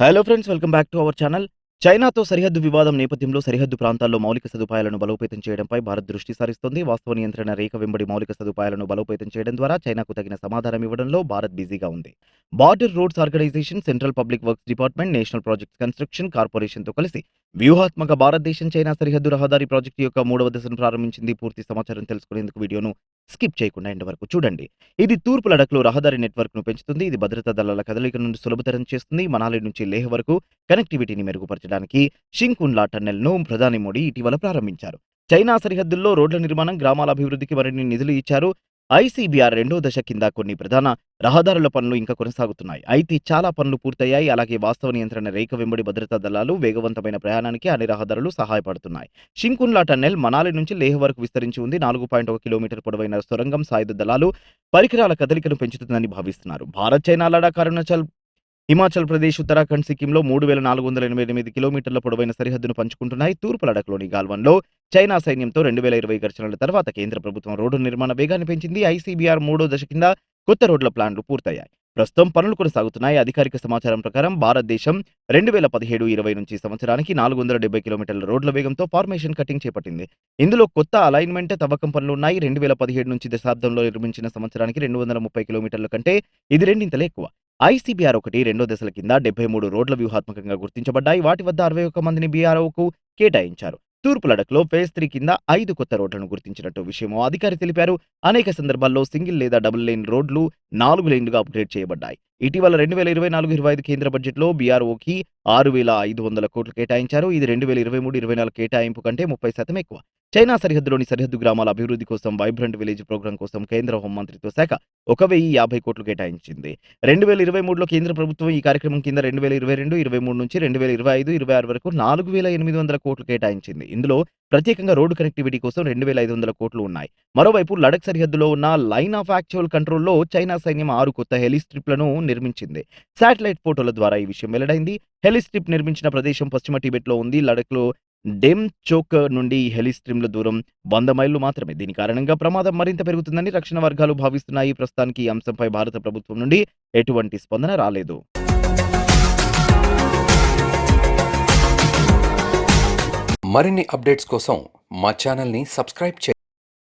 Hello friends welcome back to our channel చైనాతో సరిహద్దు వివాదం నేపథ్యంలో సరిహద్దు ప్రాంతాల్లో మౌలిక సదుపాయాలను బలోపేతం చేయడంపై భారత్ దృష్టి సారిస్తోంది. వాస్తవ నియంత్రణ రేఖ వెంబడి మౌలిక సదుపాయాలను బలోపేతం చేయడం ద్వారా చైనాకు తగిన సమాధానం ఇవ్వడంలో భారత్ బిజీగా ఉంది. Border roads organisation central public works department national projects construction కార్పొరేషన్తో కలిసి వ్యూహాత్మక భారతదేశం చైనా సరిహద్దు రహదారి ప్రాజెక్టు యొక్క మూడవ దశను ప్రారంభించింది. పూర్తి సమాచారం తెలుసుకునేందుకు వీడియోను స్కిప్ చేయకుండా ఎండ్ వరకు చూడండి. ఇది తూర్పు లడక్లో రహదారి నెట్వర్క్ను పెంచుతుంది. ఇది భద్రతా దళాల కదలిక నుండి సులభతరం చేస్తుంది. మనాలి నుంచి లేహ్ వరకు కనెక్టివిటీని మెరుగుపరచడానికి షింకున్లా టన్నెల్ను ప్రధాని మోడీ ఇటీవల ప్రారంభించారు. చైనా సరిహద్దుల్లో రోడ్ల నిర్మాణం గ్రామాల అభివృద్ధికి మరిన్ని నిధులు ఇచ్చారు. ఐసీబీఆర్ రెండో దశ కింద కొన్ని ప్రధాన రహదారుల పనులు ఇంకా కొనసాగుతున్నాయి. అయితే చాలా పనులు పూర్తయ్యాయి. అలాగే వాస్తవ నియంత్రణ రేఖ వెంబడి భద్రతా దళాలు వేగవంతమైన ప్రయాణానికి అన్ని రహదారులు సహాయపడుతున్నాయి. షింకున్లా టన్నెల్ మనాలి నుంచి లేహ్ వరకు విస్తరించి ఉంది. నాలుగు పాయింట్ ఒక కిలోమీటర్ పొడవైన సొరంగం సాయుధ దళాలు పరికరాల కదలికను పెంచుతుందని భావిస్తున్నారు. భారత్ చైనా లడాక్ అరుణాచల్ హిమాచల్ ప్రదేశ్ ఉత్తరాఖండ్ సిక్కింలో మూడు వేల నాలుగు వందల ఎనభై ఎనిమిది కిలోమీటర్ల పొడవైన సరిహద్దును పంచుకుంటున్నాయి. తూర్పు లడక్లోని గాల్వన్లో చైనా సైన్యంతో రెండు వేల ఇరవై ఘర్షణల తర్వాత కేంద్ర ప్రభుత్వం రోడ్డు నిర్మాణ వేగాన్ని పెంచింది. ఐసీబీఆర్ మూడో దశ కింద కొత్త రోడ్ల ప్లాన్లు పూర్తయ్యాయి. ప్రస్తుతం పనులు కొనసాగుతున్నాయి. అధికారిక సమాచారం ప్రకారం భారతదేశం రెండు వేల పదిహేడు ఇరవై నుంచి సంవత్సరానికి నాలుగు వందల డెబ్బై కిలోమీటర్ల రోడ్ల వేగంతో ఫార్మేషన్ కటింగ్ చేపట్టింది. ఇందులో కొత్త అలైన్మెంట్ తవ్వకం పనులు ఉన్నాయి. రెండు వేల పదిహేడు నుంచి దశాబ్దంలో నిర్మించిన సంవత్సరానికి రెండు వందల ముప్పై కిలోమీటర్ల కంటే ఇది రెండింతలే ఎక్కువ. ఐసీబీఆర్ ఒకటి రెండో దశల కింద డెబ్బై మూడు రోడ్ల వ్యూహాత్మకంగా గుర్తించబడ్డాయి. వాటి వద్ద అరవై ఒక్క మందిని బీఆర్ఓకు కేటాయించారు. తూర్పు లడఖ్లో ఫేజ్ త్రీ కింద ఐదు కొత్త రోడ్లను గుర్తించినట్టు విషయమో అధికారి తెలిపారు. అనేక సందర్భాల్లో సింగిల్ లేదా డబుల్ లేన్ రోడ్లు నాలుగు లేన్లుగా అప్గ్రేడ్ చేయబడ్డాయి. ఇటీవల రెండు వేల ఇరవై నాలుగు ఇరవై ఐదు కేంద్ర బడ్జెట్లో బీఆర్ఓకి ఆరు వేల ఐదు వందల కోట్లు కేటాయించారు. ఇది రెండు వేల ఇరవై మూడు ఇరవై నాలుగు కేటాయింపు కంటే ముప్పై శాతం ఎక్కువ. చైనా సరిహద్దులోని సరిహద్దు గ్రామాల అభివృద్ధి కోసం వైబ్రెంట్ విలేజ్ ప్రోగ్రాం కోసం కేంద్ర హోంమంత్రిత్వ శాఖ ఒక వెయ్యి యాభై కోట్లు కేటాయించింది. రెండు వేల ఇరవై మూడులో కేంద్ర ప్రభుత్వం ఈ కార్యక్రమం కింద రెండు వేల ఇరవై రెండు ఇరవై మూడు నుంచి రెండు వేల ఇరవై ఐదు ఇరవై ఆరు వరకు నాలుగు వేల ఎనిమిది వందల కోట్లు కేటాయించింది. ఇందులో ప్రత్యేకంగా రోడ్డు కనెక్టివిటీ కోసం రెండు వేల ఐదు వందల కోట్లు ఉన్నాయి. మరోవైపు లడక్ సరిహద్దులో ఉన్న లైన్ ఆఫ్ యాక్చువల్ కంట్రోల్లో చైనా సైన్యం ఆరు కొత్త హెలిస్ట్రిప్లను నిర్మించింది. శాటిలైట్ ఫోటోల ద్వారా ఈ విషయం వెల్లడైంది. హెలిస్ట్రిప్ నిర్మించిన ప్రదేశం పశ్చిమ టిబెట్లో ఉంది. లడక్లో డెమ్ చోక్ నుండి హెలిస్ట్రీమ్ల స్ట్రిమ్ల దూరం వంద మైళ్ళు మాత్రమే. దీని కారణంగా ప్రమాదం మరింత పెరుగుతుందని రక్షణ వర్గాలు భావిస్తున్నాయి. ప్రస్తుతానికి ఈ అంశంపై భారత ప్రభుత్వం నుండి ఎటువంటి స్పందన రాలేదు. మరిన్ని అప్డేట్స్ కోసం మా ఛానల్ని సబ్స్క్రైబ్ చేయండి.